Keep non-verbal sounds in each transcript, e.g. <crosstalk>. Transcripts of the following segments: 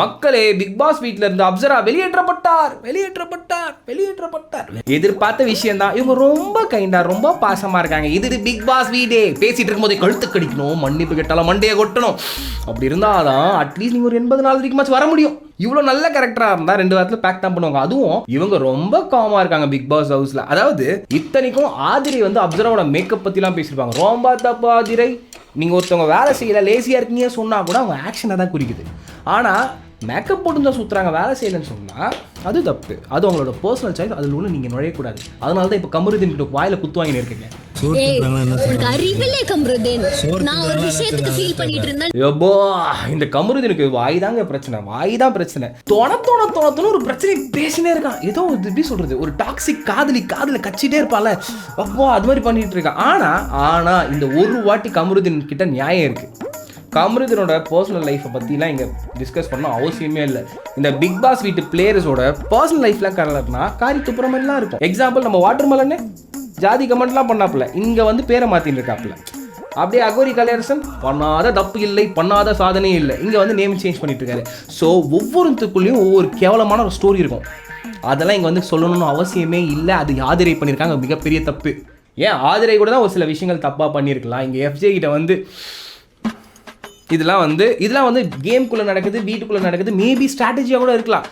மக்களே big pass வீட்ல இருந்து அப்சரா வெளியேற்றப்பட்டார். வெளியேற்றப்பட்டார். வெளியேற்றப்பட்டார். எதிர்பார்த்த விஷயம் தான் இவங்க ரொம்ப கைண்டா ரொம்ப பாசமா இருக்காங்க. இது பிக் பாஸ் வீடே. பேசிட்டு இருக்கும்போது கழுத்து கடிக்கணும் மன்னிப்பு கேட்டாலும் மண்டையை கொட்டணும். அப்படி இருந்தாதான் அட்லீஸ்ட் நீங்க ஒரு எண்பது நாள் வரைக்கும் வர முடியும். இவ்வளோ நல்ல கேரக்டரா இருந்தா ரெண்டு வாரத்தில் பேக் தான் பண்ணுவாங்க. அதுவும் இவங்க ரொம்ப காமா இருக்காங்க பிக் பாஸ் ஹவுஸ்ல அதாவது இத்தனைக்கும் ஆதிரை வந்து அப்சராவோட மேக்கப் பற்றிலாம் பேசியிருப்பாங்க ரொம்ப தப்பு ஆதிரை. நீங்க ஒருத்தவங்க வேலை செய்யல லேசியா இருக்கீங்க சொன்னா கூட அவங்க ஆக்ஷனை தான் குறிக்குது. ஆனா மேக்கப் போட்டு தான் சுத்துறாங்க வேலை செய்யலன்னு சொன்னா அது தப்பு. அது அவங்களோட பர்சனல் சாய்ஸ் அதில் உள்ள நீங்க நுழையக்கூடாது. அதனால தான் இப்போ கமருதீன் கிட்ட வாயில குத்து வாங்கின்னு இருக்கீங்க. ஏய் உனக்கு அறிவில்லே கம்ருதேன். நான் ஒரு விஷயத்துக்கு ஃபீல் பண்ணிட்டு இருந்தேன். யப்பா இந்த கமருதீனுக்கு வாய் தாங்க பிரச்சனை வாய் தான் பிரச்சனை. தொண தொண தொணத்துன்னு ஒரு பிரச்சனை பேசினே இருக்கான். ஏதோ ஒரு எப்படி சொல்றது? ஒரு டாக்ஸிக் காதலி காதல கச்சிட்டே இருப்பால அப்பா அது மாதிரி பண்ணிட்டு இருக்கான். ஆனா ஆனா இந்த ஒரு வாட்டி கமருதீன் கிட்ட நியாயம் இருக்கு. கமருதீனோட பர்சனல் லைஃப்பை பற்றிலாம் இங்கே டிஸ்கஸ் பண்ண அவசியமே இல்லை. இந்த பிக் பாஸ் வீட்டு பிளேயர்ஸோட பர்சனல் லைஃப்லாம் கலர்னா காரி துப்புற மாதிரிலாம் இருக்கும். எக்ஸாம்பிள் நம்ம வாட்டர் மலன்னு ஜாதி கமெண்ட்லாம் பண்ணாப்புல. இங்கே வந்து பேரை மாற்றின்னு இருக்காப்புல. அப்படியே அகோரி கலையரசன் பண்ணாத தப்பு இல்லை பண்ணாத சாதனையே இல்லை. இங்கே வந்து நேம் சேஞ்ச் பண்ணிட்டு இருக்காரு. ஸோ ஒவ்வொருத்துக்குள்ளேயும் ஒவ்வொரு கேவலமான ஒரு ஸ்டோரி இருக்கும். அதெல்லாம் இங்கே வந்து சொல்லணும்னு அவசியமே இல்லை. அது ஆதிரை பண்ணியிருக்காங்க மிகப்பெரிய தப்பு. ஏன்? ஆதிரை கூட தான் ஒரு சில விஷயங்கள் தப்பாக பண்ணியிருக்கலாம். இங்கே எஃப்ஜே கிட்ட வந்து இதெல்லாம் வந்து இதெல்லாம் வந்து கேம்குள்ளே நடக்குது வீட்டுக்குள்ளே நடக்குது. மேபி ஸ்ட்ராட்டஜியாக கூட இருக்கலாம்.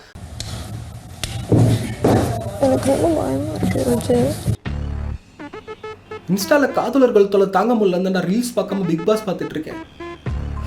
இன்ஸ்டால காதலர்கள் தொலை தாங்க முடியல நான் ரீல்ஸ் பார்க்காம பிக் பாஸ் பார்த்துட்டு இருக்கேன்.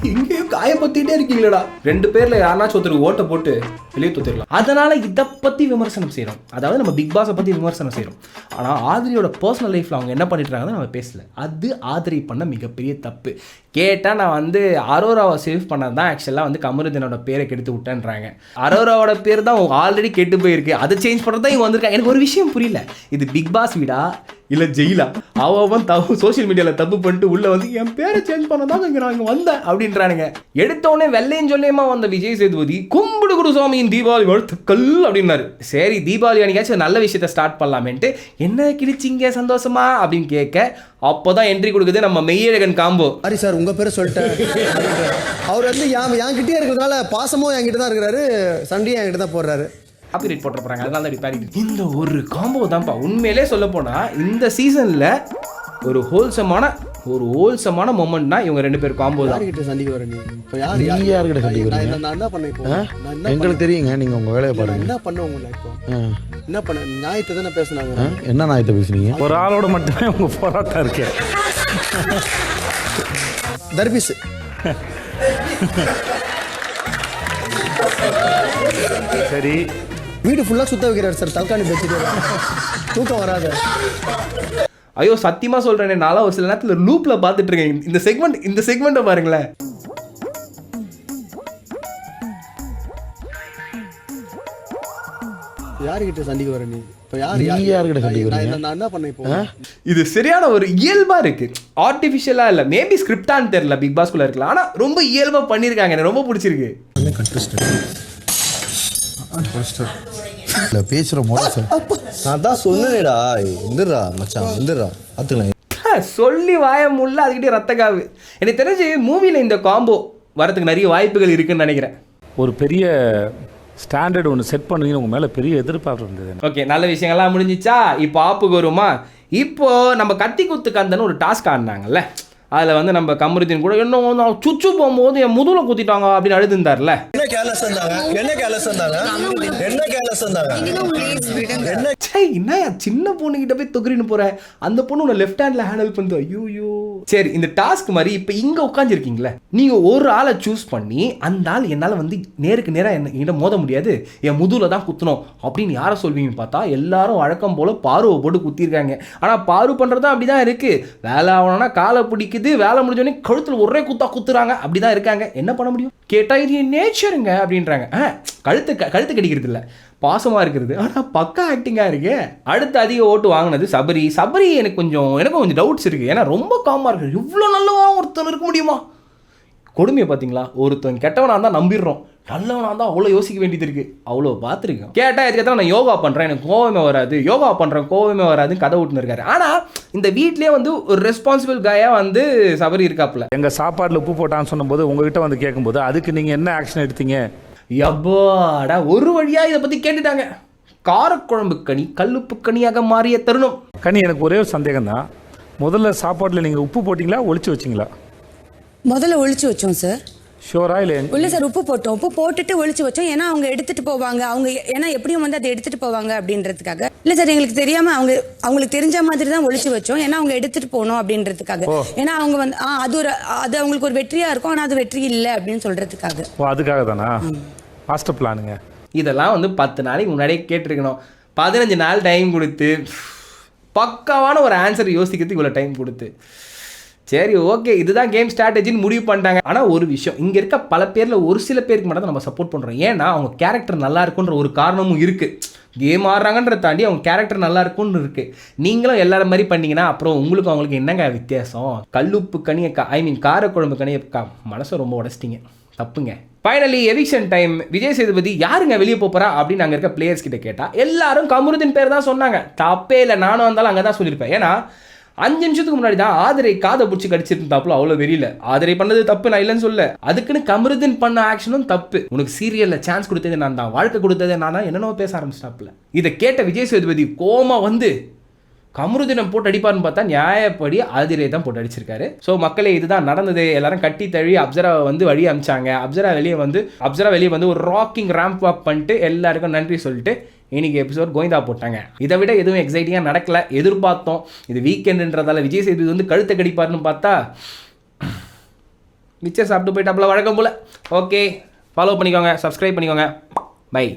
எங்கேயும் காயப்படுத்திட்டே இருக்கீங்களடா. ரெண்டு பேர்ல யாருனாச்சும் ஒருத்தருக்கு ஓட்ட போட்டு வெளியே தூத்திடலாம். அதனால இதை பத்தி விமர்சனம் செய்யறோம் அதாவது நம்ம பிக் பாஸை பத்தி விமர்சனம் செய்யறோம் ஆனா ஆதிரியோட பர்சனல் லைஃப்ல அவங்க என்ன பண்ணிட்டு நம்ம பேசல. அது ஆதிரி பண்ண மிகப்பெரிய தப்பு. கேட்டா நான் வந்து அரோராவை சேவ் பண்ணது தான் ஆக்சுவலாக வந்து கமருதனோட பேரை கெடுத்து விட்டேன்றாங்க. அரோராவோட பேர் தான் ஆல்ரெடி கெட்டு போயிருக்கு. அதை சேஞ்ச் பண்ணுறது தான் இவங்க வந்திருக்காங்க எனக்கு ஒரு விஷயம் புரியல. இது பிக் பாஸ் வீடா? இல்லை ஜெயிலா. அவன் தப்பு சோஷியல் மீடியாவில் தப்பு பண்ணிட்டு உள்ள வந்து என் பேரை சேஞ்ச் பண்ணதான் இங்கே நான் இங்கே வந்தேன் அப்படின்றானுங்க. எடுத்த உடனே வெள்ளையும் சொல்லியமா வந்த விஜய் சேதுபதி கும்பிடு குரு சுவாமியின் தீபாவளி வாழ்த்துக்கள் அப்படின்னாரு. சரி தீபாவளி அன்னைக்காச்சும் நல்ல விஷயத்த ஸ்டார்ட் பண்ணலாமேன்ட்டு என்ன கிழிச்சிங்க சந்தோஷமா? அப்படின்னு கேட்க அப்போதான் என்ட்ரி கொடுக்குது நம்ம மெய்யழகன் காம்போ சாரி சார் உங்க பேரை சொல்லிட்டேன். <laughs> அவர் வந்து என் என்கிட்டயே இருக்கிறதுனால பாசமும் என்கிட்ட தான் இருக்கிறாரு சண்டையும் என்கிட்ட தான் போடுறாரு. காப்பிரைட் போட்டு போறாங்க. அதனால தான் இப்படி பாடிட்டு இந்த ஒரு காம்போ தான்ப்பா. உண்மையிலே சொல்ல போனா இந்த சீசன்ல ஒரு ஹோல்சமான ஒரு ஹோல்சமான மொமெண்ட்னா இவங்க ரெண்டு பேர் காம்போ தான். யார்கிட்ட சண்டைக்கு வர நீ? இப்போ யார் நீங்க சண்டைக்கு நான் வரீங்க? என்ன- நான் என்ன பண்ணேன் இப்போ? எங்களுக்கு தெரியுங்க நீங்க உங்க வேலையை? பாருங்க. என்ன பண்ண உங்களை இப்போ? ஆ. என்ன பண்ண நியாயத்தை தானே பேசுனாங்க? என்ன நாயத்தை பேசுனீங்க? ஒரு ஆளோட மட்டுமே உங்க போராட்டம் இருக்கு. தர்பீஸ் சரி. வீடு ஃபுல்லா சுத்த வைக்கிறாரு சார் தல்காணி வச்சுட்டு தூக்கம் வராது. ஐயோ சத்தியமா சொல்றேனே. நான்லாம் ஒரு சில நேரத்துல லூப்ல பார்த்துட்டு இருக்கேன். இந்த செக்மெண்ட் இந்த செக்மெண்ட்டை பாருங்களேன். யார்கிட்ட சண்டைக்கு வர நீ? இப்போ யார் நீங்க யார்கிட்ட சண்டைக்கு நான் வரீங்க? என்ன- நான் என்ன பண்ணேன் இப்போ? இது சரியான ஒரு இயல்பா இருக்கு. ஆர்டிஃபிஷியலா இல்ல. மேபி ஸ்கிரிப்டான்னு தெரியல. பிக் பாஸ்குள்ள இருக்கலாம். ஆனா ரொம்ப இயல்பா பண்ணிருக்காங்க. எனக்கு ரொம்ப பிடிச்சிருக்கு. இல்ல பேசுற முறை நான் தான் சொன்னேடா எந்திரா மச்சான் எந்திரா பார்த்துக்கலாம் சொல்லி வாய முடியல அதுக்கிட்டே ரத்த காவு. எனக்கு தெரிஞ்சு மூவில இந்த காம்போ வரதுக்கு நிறைய வாய்ப்புகள் இருக்குன்னு நினைக்கிறேன். ஒரு பெரிய ஸ்டாண்டர்ட் ஒன்று செட் பண்ணுவீங்கன்னு உங்க மேல பெரிய எதிர்பார்ப்பு இருந்தது. ஓகே நல்ல விஷயங்கள்லாம் முடிஞ்சிச்சா? இப்போ ஆப்புக்கு வருமா? இப்போ நம்ம கத்தி குத்து கந்தன்னு ஒரு டாஸ்க் ஆடினாங்கல்ல அதில் வந்து நம்ம கமருதீன் கூட இன்னும் நான் சுச்சு போகும்போது என் முதுகுல குத்திட்டாங்க அப்படின்னு அழுதுந்தார்ல என்ன கேர்லஸ் இருந்தாங்க? என்ன கேர்லஸ் இருந்தாங்க? என்ன கேர்லஸ் இருந்தாங்க? என்ன ஏய் என்ன? சின்ன பொண்ணு கிட்ட போய் தொகுறின்னு போகிற அந்த பொண்ணு உன்னை லெஃப்ட் ஹேண்டில் ஹேண்டில் பண்ணுது. ஐயோ சரி இந்த டாஸ்க் மாதிரி இப்போ இங்கே உட்காந்துருக்கீங்களே நீங்கள் ஒரு ஆளை சூஸ் பண்ணி அந்த ஆள் என்னால் வந்து நேருக்கு நேராக என்ன என்கிட்ட மோத முடியாது. என் முதுவில் தான் குத்தணும் அப்படின்னு யாரை சொல்வீங்கன்னு பார்த்தா எல்லாரும் வழக்கம் போல பார்வை போட்டு குத்திருக்காங்க. ஆனா பார்வை அப்படி அப்படிதான் இருக்குது வேலை ஆகணும்னா காலை பிடிக்குது வேலை முடிஞ்சோடனே கழுத்தில் ஒரே குத்தா குத்துறாங்க. அப்படிதான் இருக்காங்க. என்ன பண்ண முடியும்? கேட்டால் இது நேச்சருங்க அப்படின்றாங்க. ஆ, கழுத்து க- கழுத்து கடிக்கிறது இல்லை பாசமாக இருக்கிறது. ஆனால் பக்கா ஆக்டிங்காக இருக்கு. அடுத்து அதிக ஓட்டு வாங்கினது சபரி. சபரி எனக்கு கொஞ்சம் எனக்கும் கொஞ்சம் டவுட்ஸ் இருக்குது ஏன்னா ரொம்ப காமாக இருக்குது இவ்வளோ நல்லவா ஒருத்தன் இருக்க முடியுமா? கொடுமையை பார்த்தீங்களா? ஒருத்தன் கெட்டவனாக இருந்தால் நம்பிடுறோம். நல்லவனாக இருந்தால் அவ்வளோ யோசிக்க வேண்டியது இருக்குது அவ்வளோ பார்த்துருக்கேன். கேட்டால் இதுக்கு நான் யோகா பண்ணுறேன் எனக்கு கோவமே வராது. யோகா பண்ணுறேன் கோவமே வராதுன்னு கதை விட்டுன்னு இருக்காரு. ஆனால் இந்த வீட்லேயே வந்து ஒரு ரெஸ்பான்சிபிள் காயாக வந்து சபரி இருக்காப்புல. எங்கள் சாப்பாட்டில் உப்பு போட்டான்னு சொன்னபோது உங்ககிட்ட வந்து கேட்கும்போது அதுக்கு நீங்கள் என்ன ஆக்ஷன் எடுத்தீங்க? யப்பாடா ஒரு வழியா இதை பத்தி கேட்டுட்டாங்க. காரக்குழம்பு கனி கல்லுப்பு கனியாக மாறிய தருணம். கனி எனக்கு ஒரே ஒரு சந்தேகம் தான் முதல்ல சாப்பாட்டில் நீங்கள் உப்பு போட்டிங்களா ஒளிச்சு வச்சிங்களா? முதல்ல ஒளிச்சு வச்சோம் சார் ஷோரா இல்லை? இல்ல சார் உப்பு போட்டோம். உப்பு போட்டுட்டு ஒளிச்சு வச்சோம். ஏன்னா அவங்க எடுத்துட்டு போவாங்க. அவங்க ஏன்னா எப்படியும் வந்து அதை எடுத்துட்டு போவாங்க அப்படின்றதுக்காக. இல்ல சார் எங்களுக்கு தெரியாம அவங்க அவங்களுக்கு தெரிஞ்ச மாதிரி தான் ஒளிச்சு வச்சோம். ஏன்னா அவங்க எடுத்துட்டு போகணும் அப்படின்றதுக்காக. ஏன்னா அவங்க வந்து ஆ, அது ஒரு அது அவங்களுக்கு ஒரு வெற்றியா இருக்கும். ஆனா அது வெற்றி இல்லை அப்படின்னு சொல்றதுக்காக. அதுக்காக தானா மாஸ்டர் பிளானுங்க இதெல்லாம் வந்து பத்து நாளைக்கு முன்னாடியே கேட்டிருக்கணும். பதினஞ்சு நாள் டைம் கொடுத்து பக்காவான ஒரு ஆன்சர் யோசிக்கிறதுக்கு இவ்வளோ டைம் கொடுத்து. சரி ஓகே இதுதான் கேம் ஸ்ட்ராட்டஜின்னு முடிவு பண்ணிட்டாங்க. ஆனால் ஒரு விஷயம் இங்கே இருக்க பல பேரில் ஒரு சில பேருக்கு மட்டும் தான் நம்ம சப்போர்ட் பண்ணுறோம் ஏன்னா அவங்க கேரக்டர் நல்லா இருக்குன்ற ஒரு காரணமும் இருக்குது கேம் ஆடுறாங்கன்றத தாண்டி அவங்க கேரக்டர் நல்லா இருக்கும்னு இருக்கு. நீங்களும் எல்லாரும் மாதிரி பண்ணீங்கன்னா அப்புறம் உங்களுக்கு அவங்களுக்கு என்னங்க வித்தியாசம்? கல்லுப்பு கனியை ஐ மீன் காரக்குழம்பு கனியை மனசை ரொம்ப உடச்சிட்டிங்க. தப்புங்க. Finally eviction time Vijay Sethupathi யாருங்க வெளியே போகிறா அப்படின்னு அங்கே இருக்க பிளேயர்ஸ் கிட்ட கேட்டால் எல்லாரும் கமருதின் பேர் தான் சொன்னாங்க. தப்பே இல்லை நானும் வந்தாலும் அங்கே தான் சொல்லியிருப்பேன். ஏன்னா அஞ்சு நிமிஷத்துக்கு முன்னாடி தான் ஆதரை காதை பிடிச்சி கடிச்சிருந்தாப்புல அவ்வளோ வெறியில. ஆதரை பண்ணது தப்பு நான் இல்லைன்னு சொல்ல அதுக்குன்னு கமருதன் பண்ண ஆக்ஷனும் தப்பு. உனக்கு சீரியல்ல சான்ஸ் கொடுத்தது நான் தான் வாழ்க்கை கொடுத்தது நான் தான் என்னென்னவோ பேச ஆரம்பிச்சிட்டாப்புல. இதை கேட்ட விஜய் சேதுபதி கோமா வந்து கமருதினம் போட்டு அடிப்பார்னு பார்த்தா நியாயப்படி ஆதிரை தான் போட்டு அடிச்சிருக்காரு. ஸோ மக்களே இதுதான் நடந்தது. எல்லாரும் கட்டி தழுவி அப்சராவை வந்து வழி அமிச்சாங்க. அப்சரா வெளியே வந்து அப்சரா வெளியே வந்து ஒரு ராக்கிங் ரேம்ப் வாக் பண்ணிட்டு எல்லாருக்கும் நன்றி சொல்லிட்டு இன்னைக்கு எபிசோட் கோவிந்தா போட்டாங்க. இதை விட எதுவும் எக்ஸைட்டிங்காக நடக்கல. எதிர்பார்த்தோம். இது வீக்கெண்டுன்றதால விஜய் சேதுபதி வந்து கழுத்தை கடிப்பார்னு பார்த்தா மிச்சர் சாப்பிட்டு போயிட்டாப்புல வழக்கம் போல். ஓகே ஃபாலோ பண்ணிக்கோங்க சப்ஸ்கிரைப் பண்ணிக்கோங்க. பை